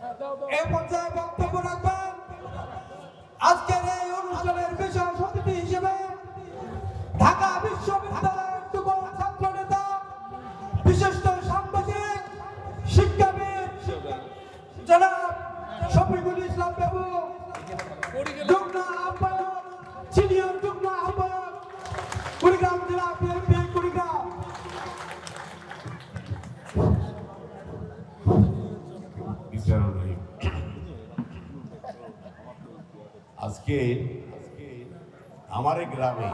এই পর্যায়ে বক্তব্য রাখবেন। আজকের এই অনুষ্ঠানের বিশেষ অতিথি হিসেবে ঢাকা বিশ্ববিদ্যালয়ের যুবক ছাত্র নেতা, বিশিষ্ট সাংবাদিক, শিক্ষাবিদ জনাব শফিকুল ইসলাম বাবু। আজকে আমার গ্রামে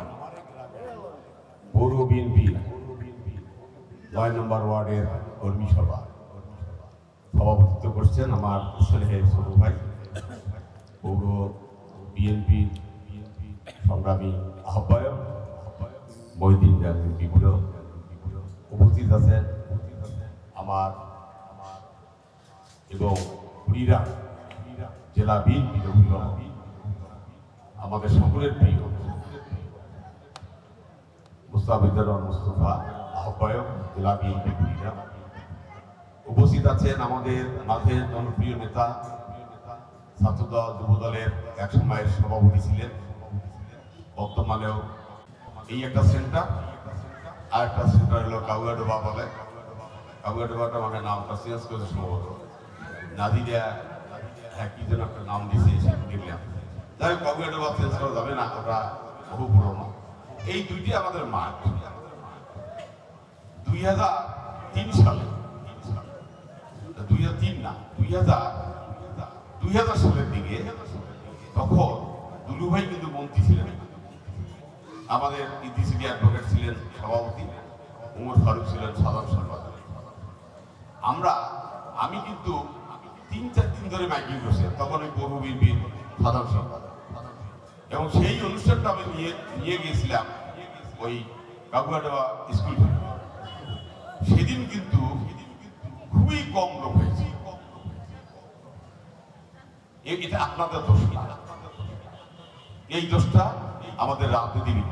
পৌর বিএনপি, নয় নম্বর ওয়ার্ডের কর্মী সভা। সভাপতিত্ব করছেন আমার ছেলে ছোট ভাই পৌর বিএনপি সংগ্রামী আহ্বায়ক মহিদিন জাহাঙ্গীর বিপুল উপস্থিত আছেন আমার এবং কুড়িরা, জেলা অভিভাবক আমাদের সকলের প্রিয়। মুস্তফা আহ্বায়ক, জেলা উপস্থিত আছেন আমাদের মাঝে জনপ্রিয় নেতা, ছাত্রদল, যুবদলের এক সময়ের সভাপতি ছিলেন। বর্তমানেও এই একটা সেন্টার আর একটা সেন্টার হলো কাউয়াডোবা বলে। কাউয়াডোবাটা মানে নামটা চেঞ্জ করেছে সম্ভবত। নাদিরা হ্যাঁ কি যেন একটা নাম দিয়েছে সেটা দেখলাম যাই হোক কাউয়াডোবা চেঞ্জ করা যাবে না, ওটা বহু পুরনো। এই দুইটি আমাদের মাঠ। দুই হাজার তিন সালে, দুই হাজার তিন না, দুই হাজার দুই হাজার সালের দিকে তখন দুলু ভাই কিন্তু মন্ত্রী ছিলেন। আমাদের ইতিসিটি অ্যাডভোকেট ছিলেন সভাপতি, উমর ফারুক ছিলেন সাধারণ সম্পাদক। আমরা, আমি কিন্তু তিন চার দিন ধরে মাইকিং করছি। তখন ওই পৌর বিএনপির সাধারণ সম্পাদক। এবং সেই অনুষ্ঠানটা আমি নিয়ে নিয়ে গিয়েছিলাম ওই কাকুয়াডোবা স্কুল সেদিন কিন্তু খুবই কম লোক হয়েছে। এটা আপনাদের দোষ এই দোষটা আমাদের রাজনীতিবিদ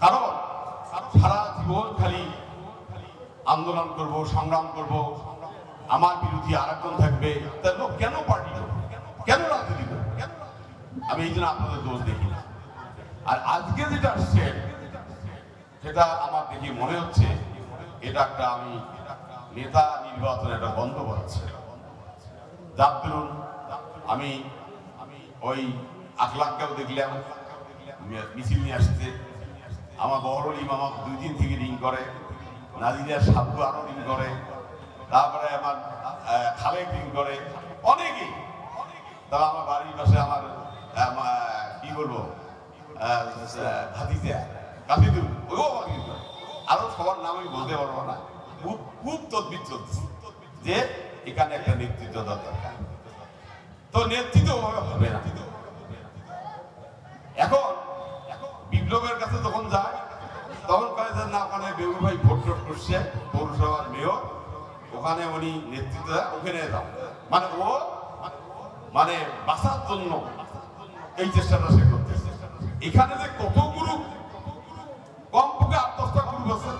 কারণ সারা জীবন খালি আন্দোলন করব, সংগ্রাম করব আমার বিরোধী আরেকজন থাকবে। তা লোক কেন পার্টি? কেন রাজনীতি? আমি এই জন্য আপনাদের দোষ দেখি না। আর আজকে যেটা আসছে, সেটা আমার দেখে মনে হচ্ছে, এটা একটা আমি নেতা নির্বাচনের একটা বন্দোবস্ত যার দরুন আমি ওই আখলাককেও দেখলাম মিছিল নিয়ে আসছে। আমার বড় ইমাম দুই দিন থেকে রিং করে নাজিরা সাধু আরও রিং করে। তারপরে আমার খালেক রিং করে অনেকেই, তারা আমার বাড়ির পাশে আমার কি বলব ভাতিজা ওও আমাকে ring আরও সবার নাম আমি বলতে পারব না। খুব খুব তদবির চলছে যে এখানে একটা নেতৃত্ব দরকার। তো নেতৃত্ব হবে না। এখন, বিপ্লবের কাছে যখন যায়, তখন কয়ে না ওখানে বেবু ভাই ভোট টোট করছে, পৌরসভার মেয়র ওখানে উনি নেতৃত্ব ওখানে যাও মানে ও মানে বাঁচার জন্য এই চেষ্টাটা সে করতেছে। এখানে যে কত গ্রুপ কমপক্ষে আট দশটা গ্রুপ আছে,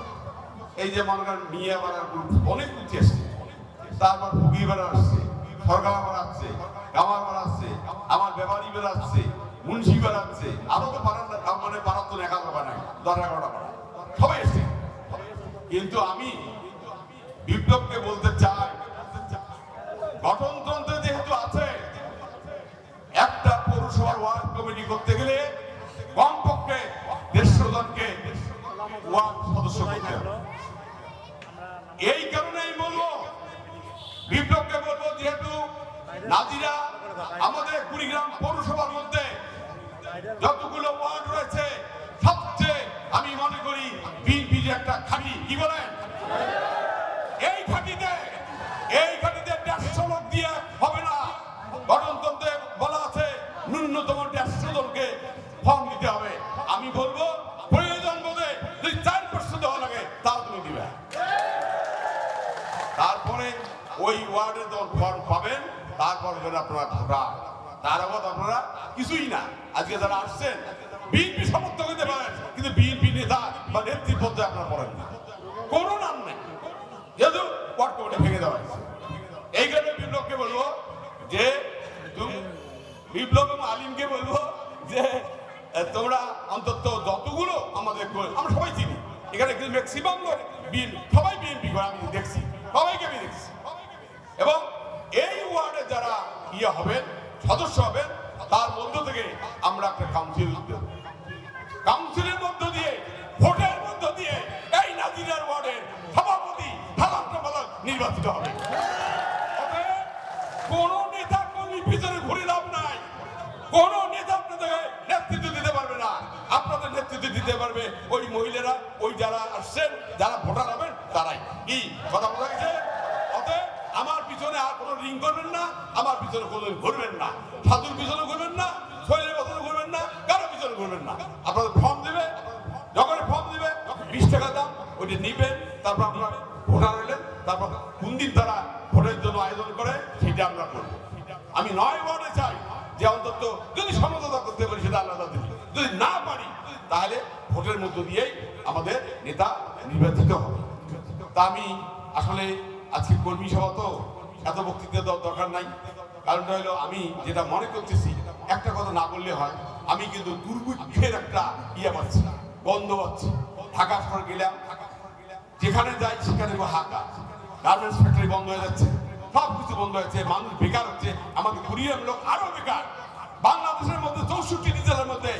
এই যে মনে করেন মিয়া বাড়ার গ্রুপ অনেক উঠে আসছে তারপর ভুগি বেড়া আসছে সরকার বেড়াচ্ছে গামার বেড়াচ্ছে আমার ব্যাপারী বেড়াচ্ছে মুন্সি বেড়াচ্ছে আরও তো পারার মানে পারার তো একা পারা নাই দশ এগারোটা পারা সবাই এসছে। কিন্তু আমি বিপ্লবকে বলতে চাই গঠনতন্ত্র যেহেতু আছে একটা পৌরসভার ওয়ার্ড কমিটি করতে গেলে বলব, প্রয়োজন চার পার্সেন্ট দেওয়া লাগে তাও তুমি দিবে। তারপরে ওই ওয়ার্ডে যখন ফর্ম পাবেন, তারপর আপনারা ভোটার তার আবার আপনারা কিছুই না। আজকে যারা আসছেন, বিএনপি সমর্থক হতে পারেন। আমরা সবাই চিনি এখানে ম্যাক্সিমাম লোক বিএনপি। সবাই বিএনপি করে আমি দেখছি। সবাইকে আমি দেখছি। এবং এই ওয়ার্ডে যারা ইয়ে হবেন, সদস্য হবেন, তার মধ্য থেকে আমরা একটা কাউন্সিল কাউন্সিলের মধ্য দিয়ে, ভোটের মধ্য দিয়ে এই নাজিরার ওয়ার্ডের সভাপতি নির্বাচিত হবে। মহিলারা, ওই যারা আসছেন, যারা ভোটার হবেন, তারাই। কি কথা বলা গেছে আমার পিছনে আর কোনো রিং করবেন না, আমার পিছনে কোনো ঘুরবেন না। সাধুর পিছনে ঘুরবেন না, শৈলের পিছনে ঘুরবেন না, কারও পিছনে ঘুরবেন না। আপনাদের ফর্ম দেবে যখন ফর্ম দিবে বিশ টাকা দাম, ওইটা নিবেন, তারপর আপনার ভোটার হলেন তারপর কোন দিন তারা ভোটের জন্য আয়োজন করে, সেটা আমরা করব। আমি নয় ওয়ার্ডে চাই যে অন্তত যদি সমঝোতা করতে পারি, সেটা আলাদা দিন যদি না পারি, তাহলে ভোটের মধ্য দিয়েই আমাদের নেতা নির্বাচিত হবে তা আমি আসলে আজকে কর্মী সভা তো এত বক্তৃতা দেওয়ার দরকার নাই। কারণটা হলো আমি যেটা মনে করতেছি, একটা কথা না বললে হয়, আমি কিন্তু দুর্ভিক্ষের একটা ইয়ে পাচ্ছি বন্ধ পাচ্ছি। ঢাকা শহর গেলাম, যেখানে যাই সেখানে হাকা গার্মেন্টস ফ্যাক্টরি বন্ধ হয়ে যাচ্ছে সব কিছু বন্ধ হয়েছে, মানুষ বেকার হচ্ছে আমাকে কুড়িয়ার লোক আরও বেকার। বাংলাদেশের মধ্যে চৌষট্টি জেলার মধ্যে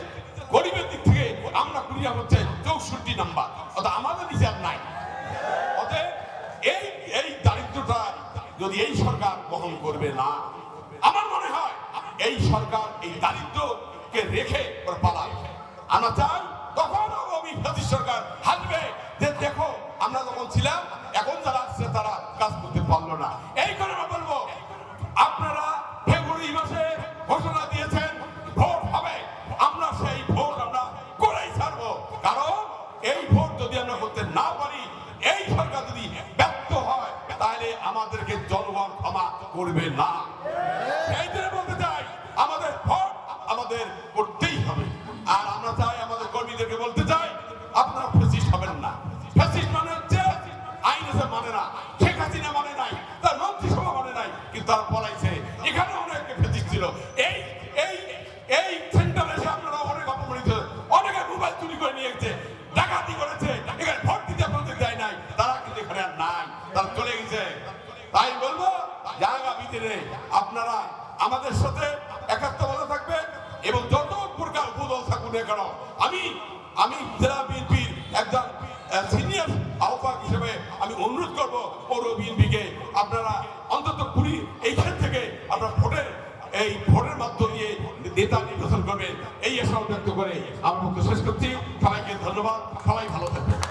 আমরা কুড়িয়া হচ্ছে চৌষট্টি নাম্বার। অর্থাৎ আমাদের বিচার নাই। অতএব এই এই দারিদ্রটা যদি এই সরকার বহন করবে না, আমার মনে হয় এই সরকার এই দারিদ্রকে রেখে পালায় আমরা চাই তখন আমি সরকার হাসবে যে দেখো, আমরা যখন ছিলাম করবে না। আমাদের ভোট, আমাদের করতেই হবে। আর আমরা চাই আমাদের কর্মীদেরকে বলতে চাই, আপনারা ফেসিস্ট হবেন না। ফেসিস্ট মানে হচ্ছে আইন এসে মানে না। শেখ হাসিনা মানে নাই, তার মন্ত্রিসভা মানে নাই, কিন্তু পলাইছে। এখানে ফেসিস্ট ছিল। এই এই এই সেন্টারে এসে আপনারা অনেক অপমানিত, অনেকে মোবাইল চুরি করে নিয়ে গেছে, ডাকাতি করেছে, এখানে ভোট দিতে আপনাদের দেয় নাই। তারা কিন্তু এখানে নাই, তারা চলে গেছে। তাই বলব জায়গা ভিতরে আপনারা আমাদের সাথে একাত্মতা থাকবেন এবং যত প্রকার উপদল থাকুন কেন, আমি আমি জেলা বিএনপির একজন সিনিয়র আহ্বায়ক হিসেবে আমি অনুরোধ করব পৌর বিএনপিকে আপনারা অন্তত কুড়ি, এইখান থেকে আপনারা ভোটের, এই ভোটের মাধ্যম দিয়ে নেতা নির্বাচন করবেন। এই আশা ব্যক্ত করে আমার পক্ষে শেষ করছি। সবাইকে ধন্যবাদ। সবাই ভালো থাকবেন।